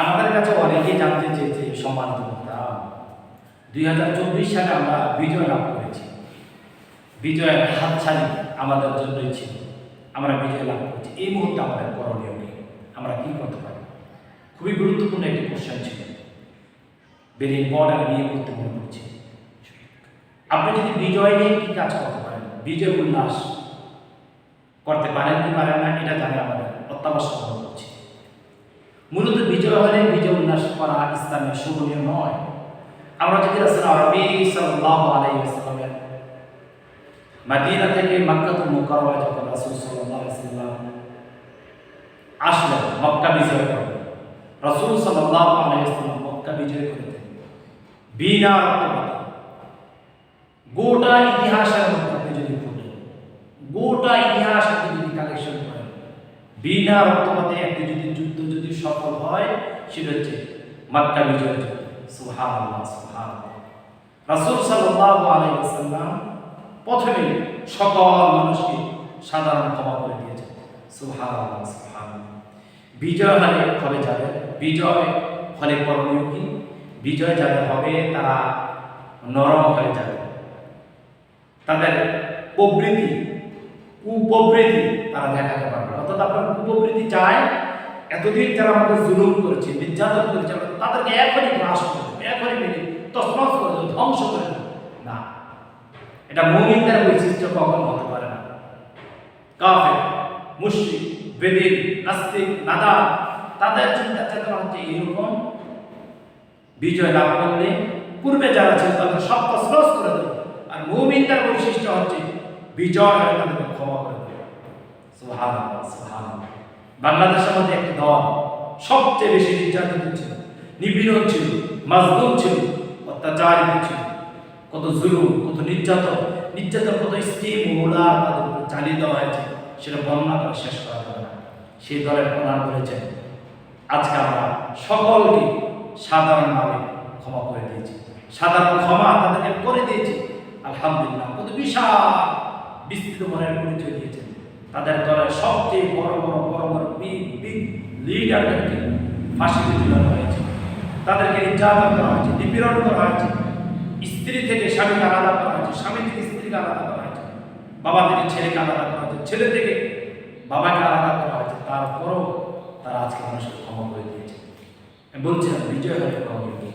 আমাদের কাছে অনেকেই জানতে চেয়েছে সম্মানিত বক্তা, দুই হাজার চব্বিশ সালে আমরা বিজয় লাভ করেছি। বিজয়ের হাতছানি আমাদের জন্যই ছিল। আমরা বিজয় লাভ করেছি। এই মুহূর্তে আমাদের করণীয় কি? আমরা কি করতে পারি? খুবই গুরুত্বপূর্ণ একটি কোশ্চেন ছিল। ভেরি ইম্পর্টেন্ট আমি এই মুহূর্তে মনে করছি আপনি যদি বিজয় নিয়ে কি কাজ করতে পারেন, বিজয় উল্লাস করতে পারেন কি পারেন না, এটা জানে আমাদের অত্যাবশ্যক মনে করছি মূলত বিজয় হলে বিজয় উল্লাস করা ইসলামের শোভনীয় নয়। আমরা যদি রাসূল আরবি সাল্লাল্লাহু আলাইহি ওয়াসাল্লামের মদিনা থেকে মক্কাতুল মুকাররমা যখন রাসূল সাল্লাল্লাহু আলাইহি ওয়াসাল্লাম আসলেন, মক্কা বিজয় করে রাসূল সাল্লাল্লাহু আলাইহি ওয়াসাল্লাম মক্কা বিজয় করেছেন বিনা রক্তপাতে। গোটা ইতিহাসের মধ্যে যদি পড়েন, গোটা ইতিহাস আপনি যদি কালেকশন করেন বিনা রক্তপাতে একটি যদি যুদ্ধ যদি সফল হয়, সেটা হচ্ছে মক্কা বিজয় যুদ্ধ। সুবহানাল্লাহ সুবহানাল্লাহ। রাসূল সাল্লাল্লাহু প্রথমে সকল মানুষকে সাধারণ ক্ষমা করে বিজয় হলে ফলে যাবে, বিজয় ফলে করণীয় কি? বিজয় যাদের হবে, তারা নরম হয়ে যাবে। তাদের প্রবৃত্তি কুপ্রবৃত্তি তারা দেখাতে পারবে। অর্থাৎ আপনার কুপ্রবৃত্তি চায়, এতদিন যারা আমাদের জুলুম করেছে, নির্যাতন করেছে তাদেরকে এখনই গ্রাস করে দেবো, এখনই মেরে তসমস করে দেবো, ধ্বংস করে দেবো। না। এটা মৌমিকদের বৈশিষ্ট্য কখনো হতে পারে না। কাফে মুশরিক, বেদিন, নাস্তিক নাদা তাদের চিন্তা চেতনা হচ্ছে এরকম বিজয় লাভ করলে পূর্বে যারা ছিল তাদের সব তসলস করে দেবে। আর মুমিনদের বৈশিষ্ট্য হচ্ছে বিজয় হলে তাদেরকে ক্ষমা করে দেবে বাংলাদেশের মধ্যে একটি দল সবচেয়ে বেশি নির্যাতিত ছিল, নিপীড়ন ছিল, মাজলুম ছিল, অত্যাচারিত ছিল। কত জুলুম, কত নির্যাতন নির্যাতন কত স্কিম ওলা তাদের চালিয়ে দেওয়া হয়েছে, সেটা বর্ণনা করে শেষ করা যাবে না। সেই দলের প্রধান বলেছেন, আজকে আমরা সকলকে সাধারণভাবে ক্ষমা করে দিয়েছি। সাধারণ ক্ষমা তাদেরকে করে দিয়েছি। আলহামদুলিল্লাহ, কত বিশাল বিস্তৃত মনের পরিচয় দিয়েছেন। তাদের দলের সবচেয়ে বড় বড় বড় বড় বিগ বিগ লিডারদেরকে ফাঁসিতে ঝুলানো হয়েছে। তাদেরকে নির্যাতন করা হয়েছে, নিপীড়ন করা হয়েছে। স্ত্রী থেকে স্বামীকে আলাদা করা হয়েছে, স্বামী থেকে স্ত্রীকে আলাদা করা হয়েছে। বাবা থেকে ছেলেকে আলাদা করা হয়েছে, ছেলে থেকে বাবাকে আলাদা করা হয়েছে। তারপরও তারা আজকে মানুষকে ক্ষমা করে দিয়েছে। বলছিলাম বিজয় হলে কমিটি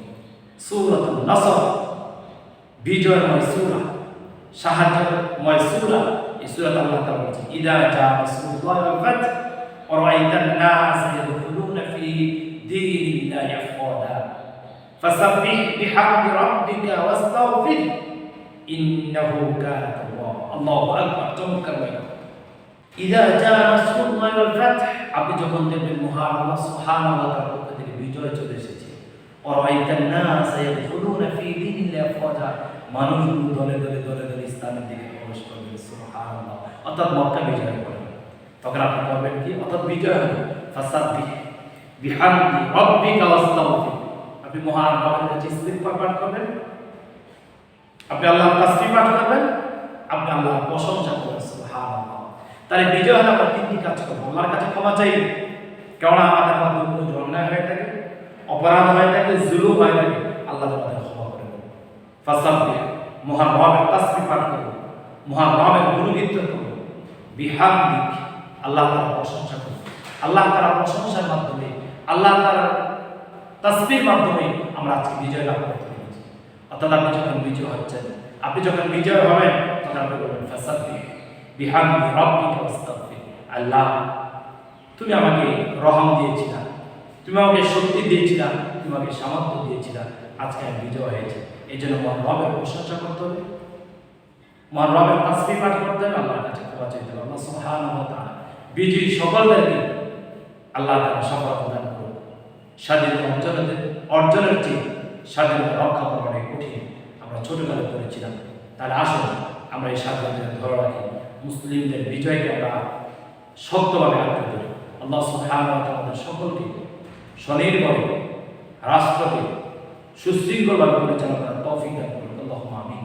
সৌরত বিজয় বিজয়ময় সুরা। সাহায্যময় সুরা এই সুরাত আল্লাহ তাআলা বলছেন ইদা জা রাসূলুল্লাহ ওয়াল ফাত ওয়া রাআইতান নাস ইয়াদখুলুনা ফি দীনিল্লাহি আফওয়াজা ফাসাব্বিহ বিহামদি রাব্বিকা ওয়াস্তাগফির ইন্নাহু কানা তাওয়াবা আল্লাহু আকবার চমৎকার বয়ান ইদা জা রাসূলুল্লাহ ওয়াল ফাত আপনি যখন দেখবেন মহান আল্লাহ সুবহানাহু ওয়া তাআলার পক্ষ থেকে বিজয় চলে এসেছে অরাইতান নাস ইয়াদখুলুনা ফি দীনিল্লাহি আফওয়াজা মানুষগুলো দলে দলে দলে দলে ইসলামের দিকে প্রবেশ করবে, সুবহানাল্লাহ। অর্থাৎ মক্কা বিজয় করবে তখন আপনি করবেন কি? অর্থাৎ বিজয় হবে। বিহামদি রাব্বিকা ওয়াস্তাগফির। আপনি মহান কাছে পাঠ করবেন। আপনি তাসবিহ পাঠ করবেন। আপনি আল্লাহর প্রশংসা করবেন, সুবহানাল্লাহ। তাহলে বিজয় হলে আমরা তিনটি কাজ করব। আল্লাহর কাছে ক্ষমা চাইবে কেননা আমাদের মধ্যে কোনো হয়ে থাকে, অপরাধ হয়ে থাকে, জুলুম হয়ে থাকে। আল্লাহ ক্ষমা করে দেবে ফাসাব্বিহ মহান রবের তাসবিহ পাঠ করব মহান রবের গুণকীর্তন করব বিহামদিক আল্লাহ তাআলা প্রশংসা করব আল্লাহ তাআলা প্রশংসার মাধ্যমে, আল্লাহ তাআলা তাসবির মাধ্যমে আমরা আজকে বিজয় লাভ করতে পেরেছি। অর্থাৎ আপনি যখন বিজয় হচ্ছেন, আপনি যখন বিজয় হবেন, তখন আপনি বলবেন ফাসাব্বিহ বিহামদি রাব্বিকা ওয়াস্তাগফির, আল্লাহ, তুমি আমাকে রহম দিয়েছিলা, তুমি আমাকে শক্তি দিয়েছিলা, তুমি আমাকে সামর্থ্য দিয়েছিলা, আজকে আমি বিজয় হয়েছে। এই জন্য মহান রবের প্রশংসা করতে হবে। মহান রবের তাসবিহ পাঠ করতে হবে, আল্লাহর কাছে ক্ষমা চাইতে হবে। আল্লাহ তাআলা বিজয়ী সকলদেরকে আল্লাহ তাআলা সফলতা দান করুন স্বাধীনতা অর্জনের অর্জনের চেয়ে স্বাধীনতা রক্ষা করা অনেক কঠিন। আমরা ছোটবেলায় করেছিলাম তাহলে আসুন আমরা এই স্বাধীনতা ধরে রাখি। মুসলিমদের বিজয়কে আমরা শক্তভাবে আঁকড়ে ধরি আল্লাহ তাআলা আমাদের সকলকে স্বনির্ভর, রাষ্ট্রকে সুশৃঙ্খলভাবে পরিচালনা taufiq wal Allahumma